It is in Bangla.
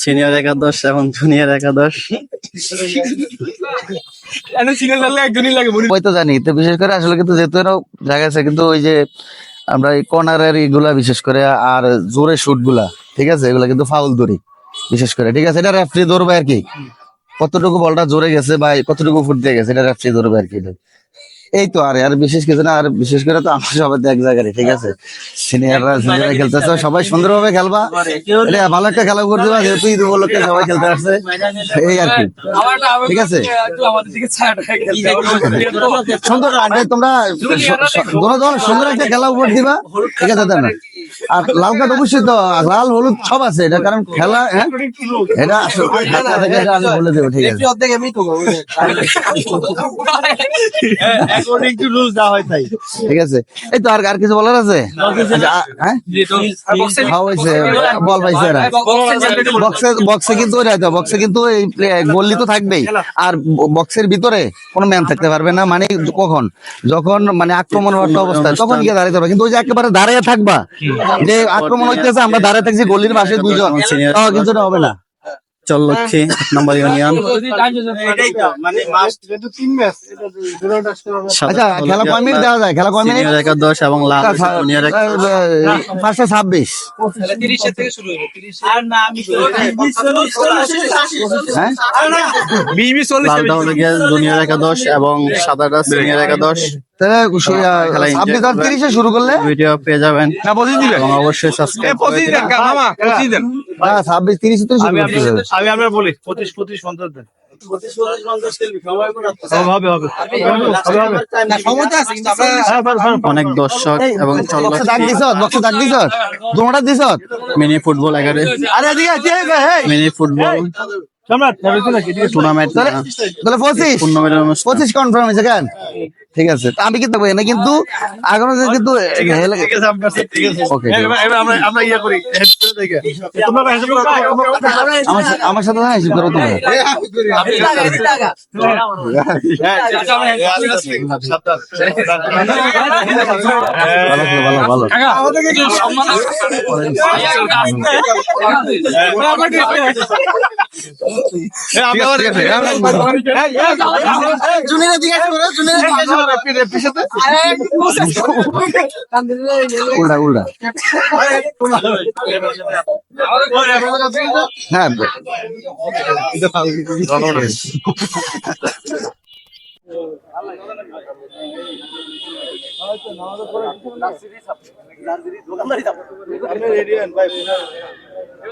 সিনিয়র একাদশ এবং জুনিয়র একাদশ। ওই তো জানি তো বিশেষ করে আসলে কিন্তু যেহেতু জায়গা আছে কিন্তু ওই যে আমরা এই কর্নারের এগুলা বিশেষ করে আর জোরে শুটগুলা ঠিক আছে? এগুলা কিন্তু ফাউল ধরি বিশেষ করে ঠিক আছে? এটা রেফারি ধরবে আর কি। কতটুকু বলটা জোরে গেছে বা কতটুকু ফুট দিয়ে গেছে এটা রেফারি ধরবে আর কি। এই তো আর আর বিশেষ কিছু না আর বিশেষ করে তো আমরা সবাই তো এক জায়গায় ঠিক আছে? সিনিয়ররা সিনিয়ররা খেলতেছে সবাই সুন্দরভাবে খেলবা। এটা ভালো একটা খেলা করে পারবে যেহেতু ঈদ উপলক্ষে সবাই খেলতে আসছে। এই আর কি। ঠিক আছে? আমাদের দিকে ছাড় সুন্দর আগে তোমরা সুন্দর একটা খেলা উপর দিবা। ঠিক আছে না? আর লাল কার্ড অবশ্যই তো লাল হলুদ সব আছে এটা কারণ খেলা হ্যাঁ? এটা আমি বলে দেবো ঠিক আছে। হয় ঠিক আছে। এই তো আর আর কিছু বলার আছে? আচ্ছা, হ্যাঁ? হ্যাঁ, বল পাইছে বক্সে বক্সে কিন্তু বক্সে কিন্তু এই গোল্লি তো থাকবেই। আর বক্সের ভিতরে কোনো ম্যান থাকতে পারবে না মানে কখন? যখন মানে আক্রমণ হওয়ার একটা অবস্থা তখন গিয়ে দাঁড়াতে হবে। কিন্তু ওই যে একেবারে দাঁড়িয়ে থাকবা যে আক্রমণ হইতেছে আমরা দাঁড়িয়ে থাকছি গলির পাশে দুইজন। তাও কিন্তু হবে না। চল্লক্ষী নাম্বার ইউনিয়ন আচ্ছা খেলা কয় মিনিট দেওয়া যায় খেলা কয় মিনিট সিনিয়র একাদশ এবং একাদশ। ছাব্বিশ। হ্যাঁ? লালটা হলো গিয়ে জুনিয়র একাদশ এবং সাদাটা সিনিয়র একাদশ। তিরিশে শুরু করলে? ভিডিও পেয়ে যাবেন। না পঁচিশ দিবেন অবশ্যই সাবস্ক্রাইব পঁচিশ দেন মামা পঁচিশ দেন। না ছাব্বিশ তিরিশ তো শুরু করতে আমি আমরা বলি পঁচিশ পঁচিশ পঞ্চাশ দেন। হবে হবে অনেক দর্শক এবং mini football এগারে। Mini football. Tournament তাহলে পঁচিশ। পঁচিশ কনফার্ম হয়েছে কেন? ঠিক আছে তা আমি কিন্তু এনে কিন্তু যে কিন্তু ওকে আমরা আমরা ইয়া করি। তোমরা হিসাব করো আমার সা- আমার উল্টা উল্টা হ্যাঁ হয়তো নামাজ পড়ে কিছু না সিরিজ আপনি রেডিয়ান ভাই